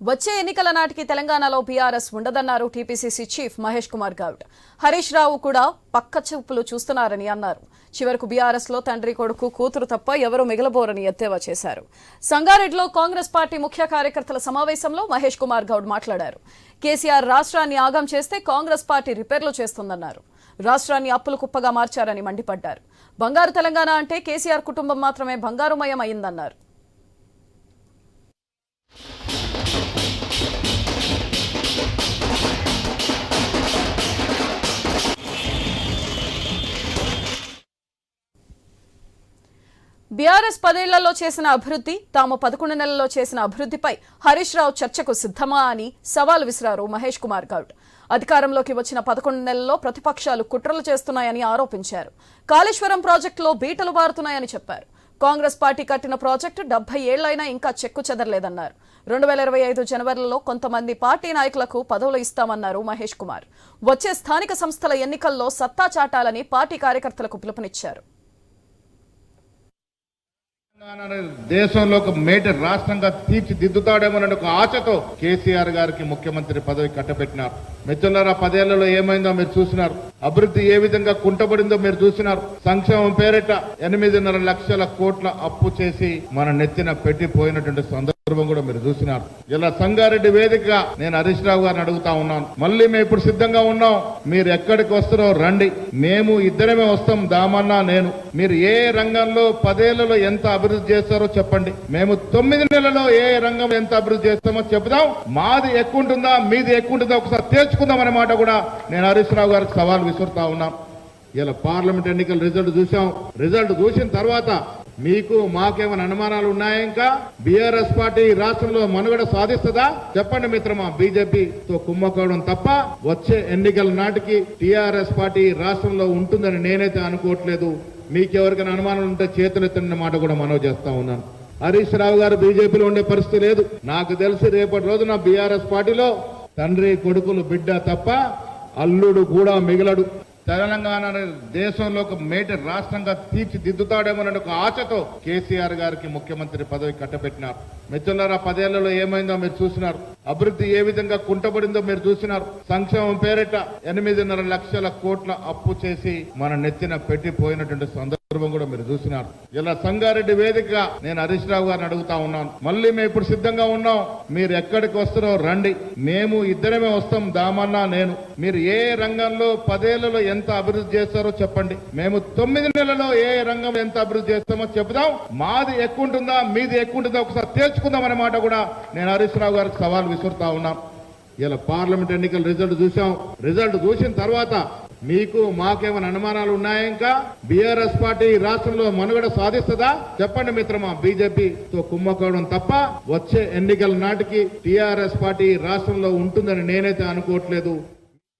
వచ్చే ఎన్నికల నాటికి తెలంగాణలో బీఆర్ఎస్ ఉండదన్నారు టీపీసీసీ చీఫ్ మహేష్ కుమార్ గౌడ్. హరీష్ రావు కూడా పక్క చూపులు చూస్తున్నారని అన్నారు. చివరకు బీఆర్ఎస్లో తండ్రి కొడుకు కూతురు తప్ప ఎవరూ మిగలబోరని ఎద్దేవా చేశారు. సంగారెడ్డిలో కాంగ్రెస్ పార్టీ ముఖ్య కార్యకర్తల సమావేశంలో మహేష్ కుమార్ గౌడ్ మాట్లాడారు. కేసీఆర్ రాష్ట్రాన్ని ఆగం చేస్తే కాంగ్రెస్ పార్టీ రిపేర్లు చేస్తుందన్నారు. రాష్ట్రాన్ని అప్పులు కుప్పగా మార్చారని మండిపడ్డారు. బంగారు తెలంగాణ అంటే కేసీఆర్ కుటుంబం మాత్రమే బంగారుమయం అయిందన్నారు. బీఆర్ఎస్ పదేళ్ళలో చేసిన అభివృద్ధి తాము పదకొండు నెలల్లో చేసిన అభివృద్ధిపై హరీష్ రావు చర్చకు సిద్ధమా అని సవాల్ విసిరారు మహేష్ కుమార్ గౌడ్. అధికారంలోకి వచ్చిన పదకొండు నెలల్లో ప్రతిపక్షాలు కుట్రలు చేస్తున్నాయని ఆరోపించారు. కాళేశ్వరం ప్రాజెక్టులో బీటలు బారుతున్నాయని చెప్పారు. కాంగ్రెస్ పార్టీ కట్టిన ప్రాజెక్టు డెబ్బై ఏళ్ళైనా ఇంకా చెక్కు చెదరలేదన్నారు. రెండు వేల ఇరవై ఐదు జనవరిలో కొంతమంది పార్టీ నాయకులకు పదవులు ఇస్తామన్నారు మహేష్ కుమార్. వచ్చే స్థానిక సంస్థల ఎన్నికల్లో సత్తా చాటాలని పార్టీ కార్యకర్తలకు పిలుపునిచ్చారు. దేశంలో ఒక మేటర్ రాష్ట్రంగా తీర్చిదిద్దుతాడేమోనని ఒక ఆశతో కేసీఆర్ గారికి ముఖ్యమంత్రి పదవి కట్టబెట్టినారు మిత్రులారా పదేళ్ళలో ఏమైందో మీరు చూసినారు. అభివృద్ధి ఏ విధంగా కుంటబడిందో మీరు చూసినారు. సంక్షేమం పేరిట ఎనిమిదిన్నర లక్షల కోట్ల అప్పు చేసి మన నెత్తిన పెట్టిపోయినటువంటి సందర్భం. కూడా మీరు చూసినారు. ఇలా సంగారెడ్డి వేదిక నేను హరీష్ రావు గారిని అడుగుతా ఉన్నాను. మళ్ళీ మేము ఇప్పుడు సిద్ధంగా ఉన్నాం. మీరు ఎక్కడికి వస్తారో రండి. మేము ఇద్దరమే వస్తాం. దామన్నా నేను. మీరు ఏ రంగంలో పదేళ్ళలో ఎంత అభివృద్ధి చేస్తారో చెప్పండి. మేము తొమ్మిది నెలల్లో ఏ రంగం ఎంత అభివృద్ధి చేస్తామో చెబుదాం. మాది ఎక్కువ ఉంటుందా? మీది ఎక్కువ ఉంటుందా? ఒకసారి తేల్చుకుందాం అనే మాట కూడా నేను హరీష్ రావు గారికి సవాల్ విసురుతా ఉన్నాం ఇలా పార్లమెంట్ ఎన్నికల రిజల్ట్ చూసాం రిజల్ట్ చూసిన తర్వాత మీకు మాకేమైనా అనుమానాలు ఉన్నాయా ఇంకా? బీఆర్ఎస్ పార్టీ రాష్ట్రంలో మనుగడ సాధిస్తుందా? చెప్పండి మిత్రమా బీజేపీతో కుమ్మకోవడం తప్ప వచ్చే ఎన్నికల నాటికి టీఆర్ఎస్ పార్టీ రాష్ట్రంలో ఉంటుందని నేనైతే అనుకోవట్లేదు. మీకెవరికైనా అనుమానాలు ఉంటే చేతులెత్తన్న మాట కూడా మనవి చేస్తా ఉన్నాను. హరీష్ రావు గారు బీజేపీలో ఉండే పరిస్థితి లేదు. నాకు తెలిసి రేపటి రోజున బీఆర్ఎస్ పార్టీలో తండ్రి కొడుకులు బిడ్డ తప్ప అల్లుడు కూడా మిగలడు. తెలంగాణ దేశంలో ఒక మేటి రాష్ట్రంగా తీర్చిదిద్దుతాడేమోనని ఒక ఆశతో కేసీఆర్ గారికి ముఖ్యమంత్రి పదవి కట్టబెట్టినారు. మిత్రులారా పదేళ్ళలో ఏమైందో మీరు చూసినారు. అభివృద్ధి ఏ విధంగా కుంటబడిందో మీరు చూసినారు. సంక్షేమం పేరిట ఎనిమిదిన్నర లక్షల కోట్ల అప్పు చేసి మన నెత్తిన పెట్టిపోయినటువంటి సందర్భం కూడా మీరు చూసినారు. ఇలా సంగారెడ్డి వేదిక నేను హరీష్ రావు గారిని అడుగుతా ఉన్నాను. మళ్ళీ మేము ఇప్పుడు సిద్ధంగా ఉన్నాం. మీరు ఎక్కడికి వస్తారో రండి. మేము ఇద్దరమే వస్తాం. దామన్నా నేను. మీరు ఏ రంగంలో పదేళ్ళలో ఎంత అభివృద్ధి చేస్తారో చెప్పండి. మేము తొమ్మిది నెలలో ఏ రంగం ఎంత అభివృద్ధి చేస్తామో చెబుదాం. మాది ఎక్కువ ఉంటుందా? మీది ఎక్కువ ఉంటుందా? ఒకసారి తేల్చుకుందాం అనే మాట కూడా నేను హరీష్ రావు గారికి సవాల్ విసురుతా ఉన్నాం. ఇలా పార్లమెంట్ ఎన్నికల రిజల్ట్ చూసాం. రిజల్ట్ చూసిన తర్వాత మీకు మాకేమైనా అనుమానాలు ఉన్నాయా ఇంకా? బీఆర్ఎస్ పార్టీ రాష్ట్రంలో మనుగడ సాధిస్తుందా? చెప్పండి మిత్రమా బీజేపీతో కుమ్మకోవడం తప్ప వచ్చే ఎన్నికల నాటికి టీఆర్ఎస్ పార్టీ రాష్ట్రంలో ఉంటుందని నేనైతే అనుకోవట్లేదు.